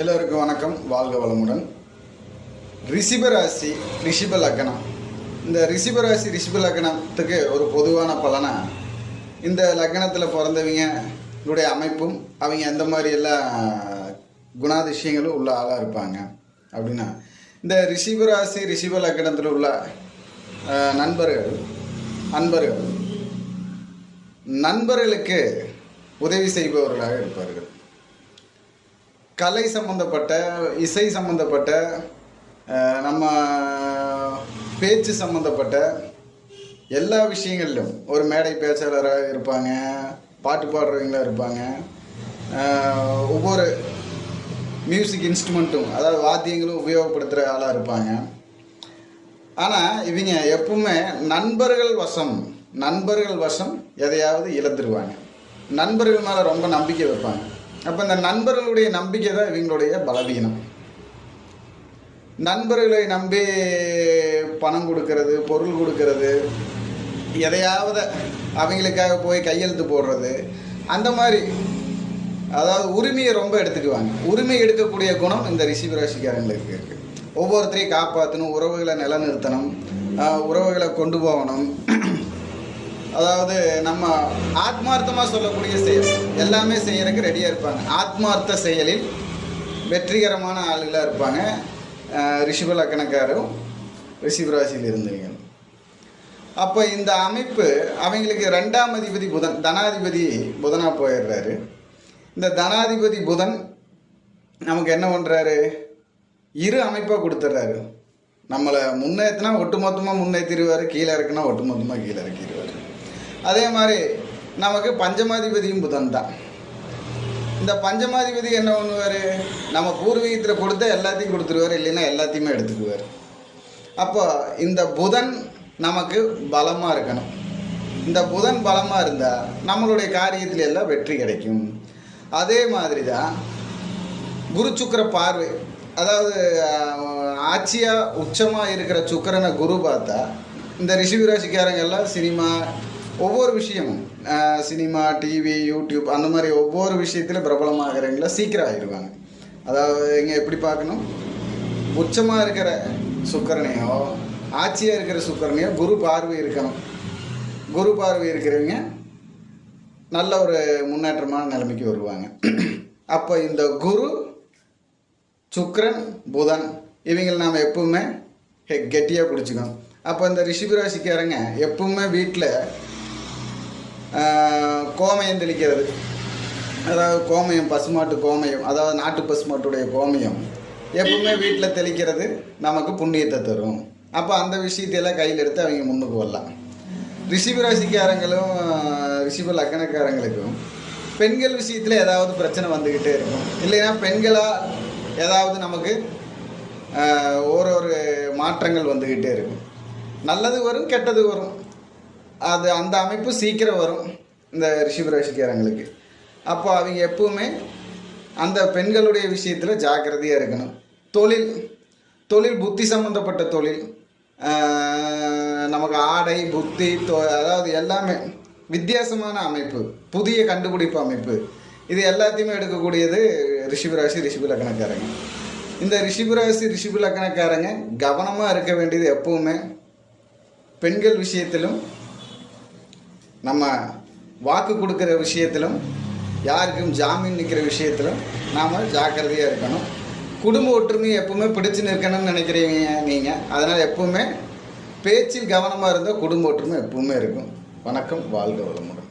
எல்லோருக்கும் வணக்கம். வாழ்க வளமுடன். ரிஷிபராசி ரிஷிப லக்னம். இந்த ரிஷிபராசி ரிஷிப லக்னத்துக்கு ஒரு பொதுவான பலனை இந்த லக்னத்தில் பிறந்தவங்களுடைய அமைப்பும் அவங்க எந்த மாதிரி எல்லாம் குணாதிசயங்களும் உள்ள ஆளாக இருப்பாங்க அப்படின்னா இந்த ரிஷிபராசி ரிஷிப லக்னத்தில் உள்ள நண்பர்கள் அன்பர்கள் நண்பர்களுக்கு உதவி செய்பவர்களாக இருப்பார்கள். கலை சம்மந்தப்பட்ட இசை சம்மந்தப்பட்ட நம்ம பேச்சு சம்மந்தப்பட்ட எல்லா விஷயங்களிலும் ஒரு மேடை பேச்சாளராக இருப்பாங்க பாட்டு பாடுறவங்களாக இருப்பாங்க. ஒவ்வொரு மியூசிக் இன்ஸ்ட்ருமெண்ட்டும் அதாவது வாத்தியங்களும் உபயோகப்படுத்துகிற ஆளாக இருப்பாங்க. ஆனால் இவங்க எப்பவுமே நண்பர்கள் வசம் நண்பர்கள் வசம் எதையாவது இழந்துருவாங்க. நண்பர்கள் மேலே ரொம்ப நம்பிக்கை வைப்பாங்க. அப்போ இந்த நண்பர்களுடைய நம்பிக்கை தான் இவங்களுடைய பலவீனம். நண்பர்களை நம்பி பணம் கொடுக்கறது பொருள் கொடுக்கறது எதையாவது அவங்களுக்காக போய் கையெழுத்து போடுறது அந்த மாதிரி அதாவது உரிமையை ரொம்ப எடுத்துக்குவாங்க. உரிமை எடுக்கக்கூடிய குணம் இந்த ரிஷிப ராசிக்காரங்களுக்கு ஒவ்வொருத்தரையும் காப்பாற்றணும் உறவுகளை நிலநிறுத்தணும் உறவுகளை கொண்டு போகணும். அதாவது நம்ம ஆத்மார்த்தமாக சொல்லக்கூடிய செயல். எல்லாமே செய்யறதுக்கு ரெடியாக இருப்பாங்க. ஆத்மார்த்த செயலில் வெற்றிகரமான ஆளுகளாக இருப்பாங்க. ஆஹ் ரிஷிப லக்கணக்காரும் இருந்தவங்க. அப்போ இந்த அமைப்பு அவங்களுக்கு ரெண்டாம் அதிபதி புதன் தனாதிபதி புதனாக போயிடுறாரு. இந்த தனாதிபதி புதன் நமக்கு என்ன பண்ணுறாரு இரு அமைப்பாக கொடுத்துட்றாரு. நம்மளை முன்னேற்றினா ஒட்டுமொத்தமாக முன்னேற்றிடுவார் கீழே இருக்குன்னா ஒட்டுமொத்தமாக கீழே இறக்கிடுவார். அதே மாதிரி நமக்கு பஞ்சமாதிபதியும் புதன் தான். இந்த பஞ்சமாதிபதி என்ன பண்ணுவார்? நம்ம பூர்வீகத்தில் கொடுத்தா எல்லாத்தையும் கொடுத்துருவார் இல்லைன்னா எல்லாத்தையுமே எடுத்துக்குவார். அப்போ இந்த புதன் நமக்கு பலமாக இருக்கணும். இந்த புதன் பலமாக இருந்தால் நம்மளுடைய காரியத்தில் எல்லாம் வெற்றி கிடைக்கும். அதே மாதிரி தான் குரு சுக்கிர பார்வை அதாவது ஆட்சியாக உச்சமாக இருக்கிற சுக்கிரனை குரு பார்த்தா இந்த ரிஷிபி எல்லாம் சினிமா ஒவ்வொரு விஷயமும் சினிமா டிவி யூடியூப் அந்த மாதிரி ஒவ்வொரு விஷயத்தில் பிரபலமாகிறவங்கள சீக்கிரம் ஆகிடுவாங்க அதாவது இங்கே எப்படி பார்க்கணும்? உச்சமாக இருக்கிற சுக்கரனையோ ஆட்சியாக இருக்கிற சுக்கரனையோ குரு பார்வை இருக்கணும் குரு பார்வை இருக்கிறவங்க நல்ல ஒரு முன்னேற்றமான நிலைமைக்கு வருவாங்க. அப்போ இந்த குரு சுக்ரன் புதன் இவங்களை நாம் எப்பவுமே ஹெ- கெட்டியாக பிடிச்சிக்கணும். அப்போ இந்த ரிஷிபிராசிக்காரங்க எப்பவுமே வீட்டில் கோமயம் தெளிக்கிறது. அதாவது கோமயம் பசுமாட்டு கோமயம் அதாவது நாட்டு பசுமாட்டுடைய கோமயம் எப்பவுமே வீட்டில் தெளிக்கிறது நமக்கு புண்ணியத்தை தரும். அப்போ அந்த விஷயத்தையெல்லாம் கையில் எடுத்து அவங்க முன்னுக்கு வரலாம். ரிஷிபராசிக்காரங்களும் ரிஷிப லக்கணக்காரங்களுக்கும் பெண்கள் விஷயத்தில் ஏதாவது பிரச்சனை வந்துக்கிட்டே இருக்கும். இல்லைன்னா பெண்களாக ஏதாவது நமக்கு ஒரு ஒரு மாற்றங்கள் வந்துக்கிட்டே இருக்கும். நல்லது வரும் கெட்டது வரும். அது அந்த அமைப்பு சீக்கிரம் வரும் இந்த ரிஷிப ராசிக்காரங்களுக்கு அப்போ அவங்க எப்பவுமே அந்த பெண்களுடைய விஷயத்தில் ஜாக்கிரதையாக இருக்கணும். தொழில் தொழில் புத்தி சம்மந்தப்பட்ட தொழில் நமக்கு ஆடை புத்தி தொ அதாவது எல்லாமே வித்தியாசமான அமைப்பு புதிய கண்டுபிடிப்பு அமைப்பு. இது எல்லாத்தையுமே எடுக்கக்கூடியது ரிஷிபராசி ரிஷிபு லக்கணக்காரங்க இந்த ரிஷிபராசி ரிஷிபு லக்கணக்காரங்க கவனமாக இருக்க வேண்டியது எப்பவுமே பெண்கள் விஷயத்திலும் நம்ம வாக்கு கொடுக்குற விஷயத்திலும் யாருக்கும் ஜாமீன் நிற்கிற விஷயத்திலும் நாம் ஜாக்கிரதையாக இருக்கணும். குடும்ப ஒற்றுமை எப்பவுமே பிடிச்சு நிற்கணும்னு நினைக்கிறீங்க நீங்கள் அதனால் எப்பவுமே பேச்சில் கவனமாக இருந்தால் குடும்ப ஒற்றுமை எப்பவுமே இருக்கும். வணக்கம் வாழ்க வளமுடன்.